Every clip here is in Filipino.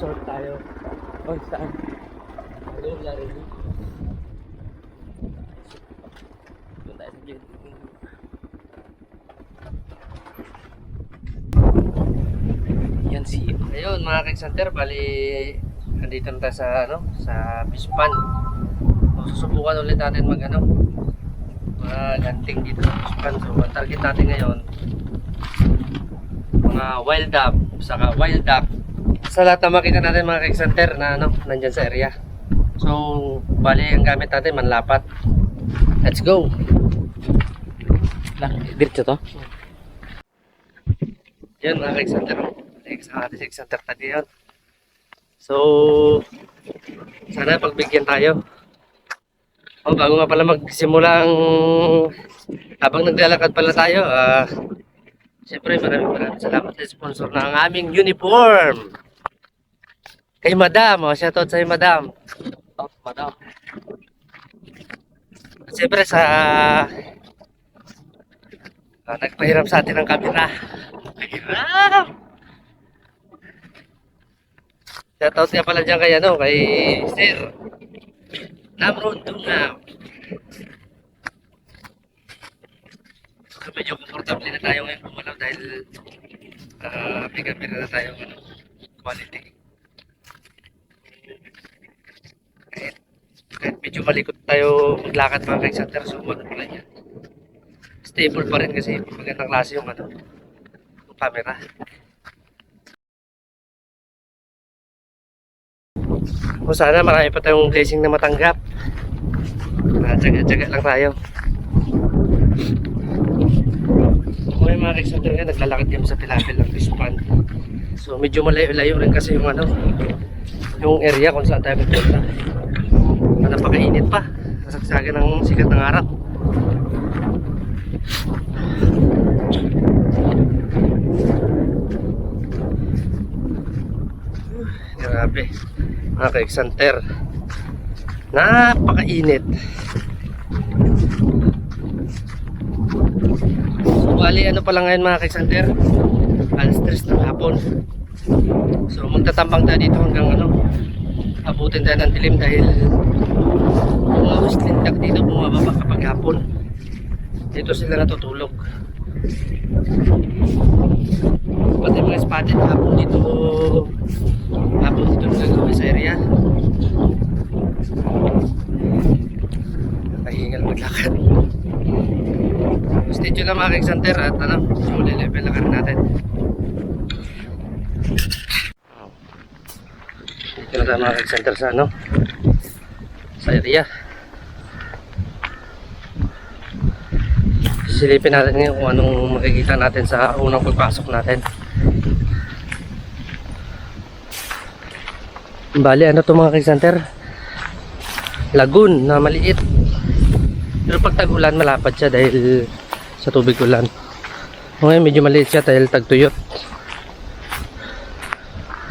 tayo. Oh, saan? Ano yung? Doon tayo sa gate. Yan si Ayun mga keg center, bali andito na tayo sa ano, sa fish pond. So, susubukan ulit natin mag ano, mag hunting dito sa fish pond. So ang target natin ngayon mga wild duck, saka wild duck. Sa lahat na makita natin mga keg center na ano, nandyan sa area. So, bali ang gamit natin manlapat. Let's go. Diretso to. Yan mga keg center. Sa ating keg center tadi yun. So, sana pagbigyan tayo. Oh, bago nga pala magsimula ang habang naglalakad pala tayo, ah Siyempre, maraming maraming salamat sa sponsor ng aming uniform. Kay Madam, oh, shoutout sa'yo Madam. Shoutout Madam. Siyempre sa ah, nagpahiram sa atin ng kamera. Pahiram! Shoutout nga pala dyan kay ano, kay Sir Namron Dungaw. So medyo comfortable na tayo ngayon gumalaw dahil uh, may camera na tayo ano, quality. Medyo malikot tayo maglakad mga center, so ano pala yan. Stable pa rin kasi magandang klase yung ano, yung camera. O sana marami pa tayong blessing na matanggap. Uh, Tsaga-tsaga lang tayo. May mga kexander nga, naglalakad kami sa Pilapil ng fish pond. So medyo malayo-layo rin kasi yung ano, yung area kung saan tayo magpunta. Napakainit pa. Nasagsagan ng sikat ng araw. Grabe. Mga kexander. Napakainit. So, bali ano pa lang ngayon mga kaisanter alas stress ng hapon so magtatambang tayo dito hanggang ano abutin tayo ng dilim dahil mga wislindak dito bumababa kapag hapon. Dito sila natutulog. Pati mga spotted hapon dito. Hapon dito nagagawin sa area. Nakahingal maglakad. Stay tuned lang mga keg-center at ano, suli level lang natin. Dito na tayo mga keg-center sa ano, sa area. Silipin natin ngayon kung anong makikita natin sa unang pagpasok natin. Bali, ano to mga keg-center? Lagoon na maliit. Pero pag tag-ulan, malapad siya dahil sa tubig ulan. Ngayon, medyo maliit siya dahil tagtuyot.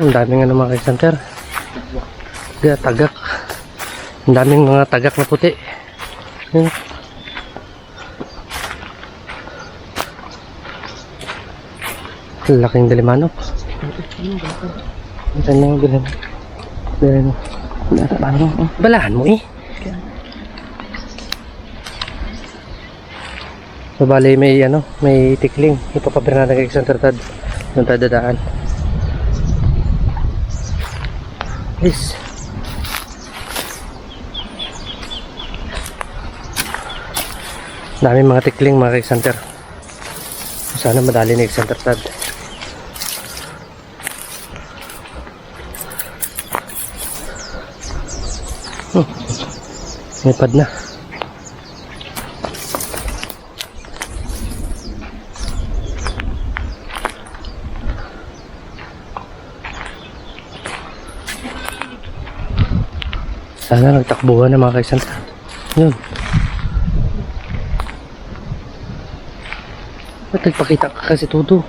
Ang daming ano mga center. Tagak. Ang daming mga tagak na puti. Yun. Laking dalimanok. Na yung bilan. Bilan mo. Balahan mo eh. So bali may ano, may tikling. Ipapabira natin kay Center Tad. Doon tayo dadaan. Please. Dami mga tikling mga Center. Sana madali ni Center Tad. May pad na. Sana nagtakbuhan ng mga kaisan. Yun. Ba't nagpakita ka kasi todo?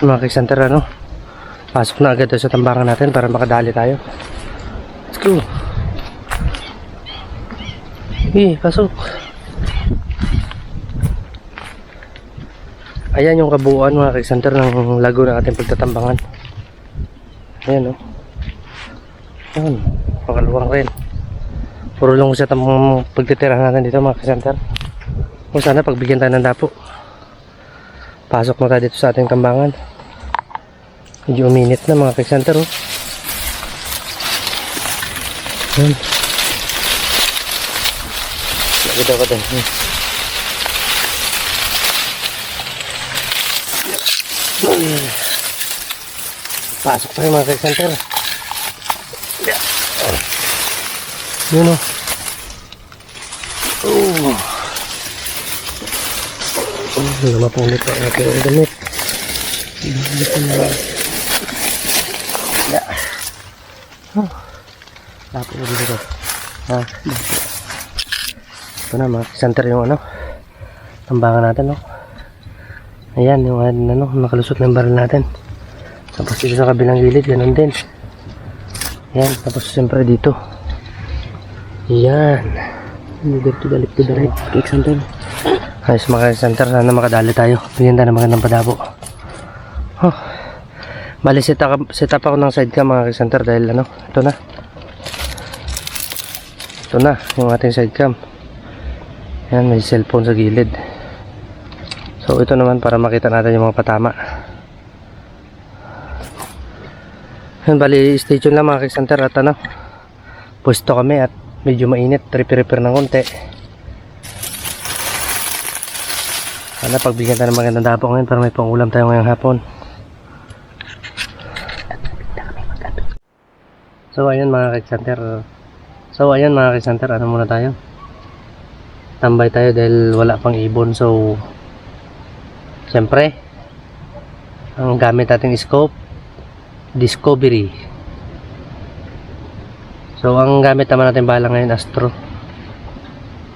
Mga kaisanter ano? Pasok na agad sa tambangan natin para makadali tayo. Let's go. Okay, pasok. Ayan yung kabuuan mga center ng lago na ating pagtatambangan. Ayan o. Ayan. Pakaluwang rin. Puro lang set ang pagtitira natin dito mga center. Kung sana pagbigyan tayo ng dapo. Pasok na tayo dito sa ating tambangan. Medyo uminit na mga center oh. Ayan. Nakita ko din. Pasok tayo mga center. Yun o. Oh. Oh, hindi mapunit pa ang ating damit. Damit na Yeah. Oh. Tapo na dito. Ha? Ito na mga center yung ano. Tambangan natin no. Ayan yung ano, nakalusot na yung baril natin. Tapos dito sa kabilang gilid, ganun din. Ayan, tapos siyempre dito. Yan. Move to the left to the right. Cake center. Ayos mga center, sana makadali tayo. Bigyan tayo ng magandang padabo. Oh. Bali, set up, set up ako ng side cam mga center dahil ano, ito na. Ito na, yung ating side cam. Yan, may cellphone sa gilid. So, ito naman para makita natin yung mga patama. Yan, bali, stay tuned lang mga center at ano, pwesto kami at medyo mainit, repair-repair ng konti. Sana pagbigyan tayo ng magandang dapo ngayon para may pangulam tayo ngayong hapon. So ayun mga kagsanter. So ayun mga kagsanter, ano muna tayo? Tambay tayo dahil wala pang ibon. So Siyempre ang gamit nating scope Discovery. So ang gamit naman natin bala ngayon Astro.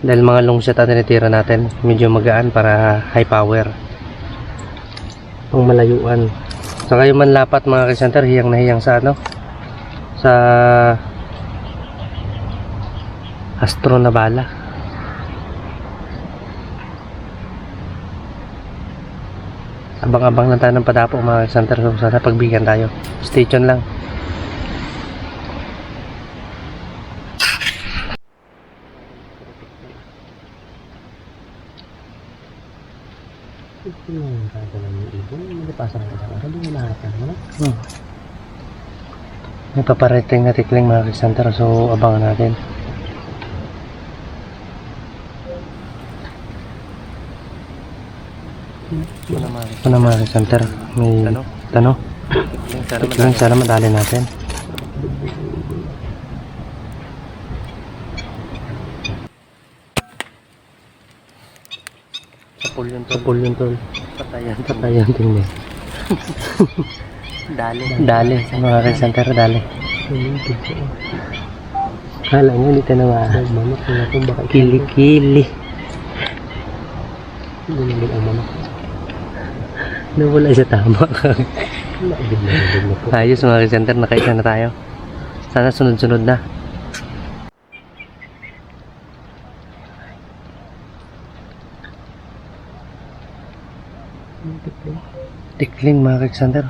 Dahil mga long shot ang tinitira natin, medyo magaan para high power. Pang malayuan. Saka yung manlapat mga center hiyang na hiyang sa ano? Sa Astro na bala. Abang-abang lang tayo ng padapo mga center so sana pagbigyan tayo. Stay tuned lang. Ito yung ng ibon. Nalipasan ko sa araw. Hindi mo lahat ng ano. Hmm. May paparating na tikling mga center so abangan natin. Ito na mga center. May Tano? Tano? Sana Tikling sana madali natin. Kapul yun to. Kapul yun tol. Patayan. Patayan tingnan. Dali. Dali. Mga center dali. Kala nyo dito na mga kili-kili. Hindi na din ang manok. Nawala sa tama. Ayos mga center, nakaisa na tayo. Sana sunod-sunod na. Tikling mga center.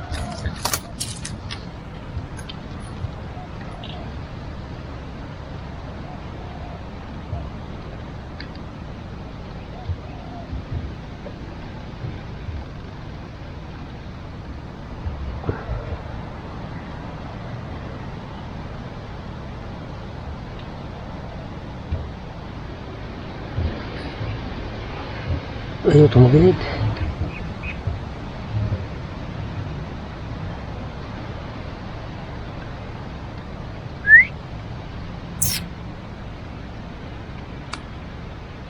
Ayaw tumagilid.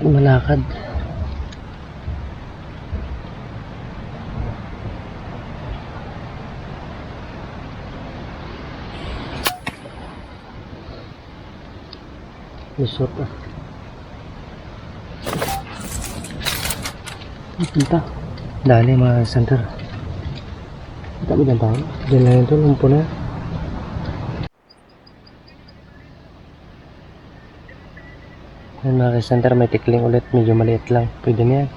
Malakad. Resort ah. Punta. Dali mga center. Kita mo dyan tayo? Diyan lang ito, lumpo na. Yan mga center, may tikling ulit. Medyo maliit lang. Pwede na yan.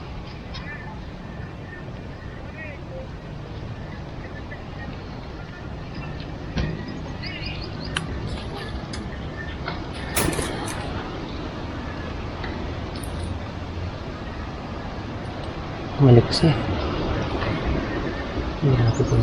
Maliksi. Grabe ko.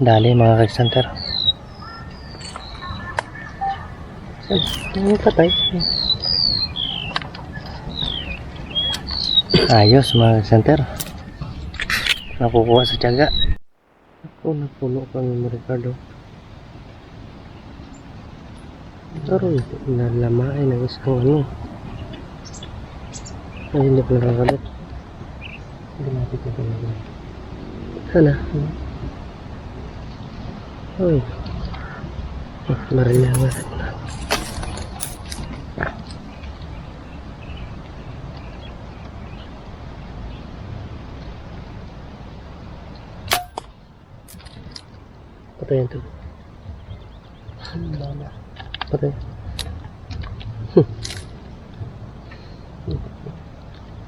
Dali mga kag-center. Ano patay? Ayos mga center. Nakukuha sa tiyaga. Ako, napuno kami mo Ricardo. Pero nalamain ng isang ano. Ay, hindi ko nakakalit. Hindi natin ito talaga. Sana. Ah, Marilangan. Patay yan to. Patay.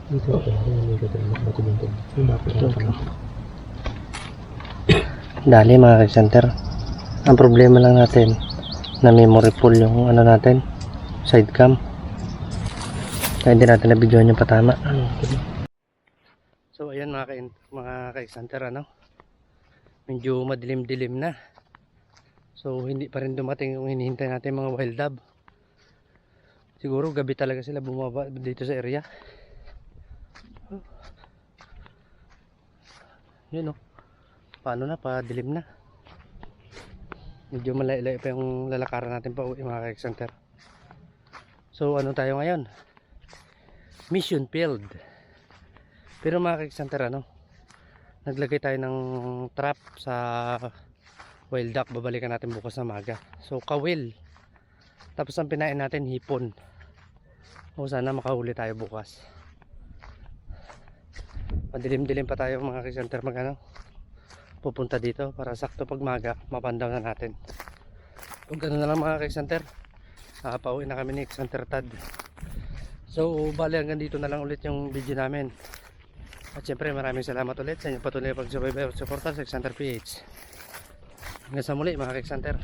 Dito ako. Dito ako. Dito ako. Dali mga kag-center. Ang problema lang natin na memory full yung ano natin side cam. Kaya hindi natin na-videoan yung patama. So ayan mga ka-center ano. Medyo madilim-dilim na. So hindi pa rin dumating yung hinihintay natin mga wild dove. Siguro gabi talaga sila bumaba dito sa area. Yun oh. Paano na? Padilim na. Medyo malay-lay pa yung lalakaran natin pa uwi mga ka-center. So ano tayo ngayon? Mission field. Pero mga ka-center ano? Naglagay tayo ng trap sa wild duck. Babalikan natin bukas na maga. So kawil. Tapos ang pinain natin hipon. O sana makahuli tayo bukas. Madilim-dilim pa tayo mga ka-center mag ano? pupunta dito para sakto pag maga mapandaw na natin kung gano'n na lang mga kay-center uh, pauwi na kami ni Center Tad so bali hanggang dito na lang ulit yung video namin at syempre maraming salamat ulit sa inyong patuloy pagsubaybay at suporta sa Center PH hanggang sa muli mga kay-center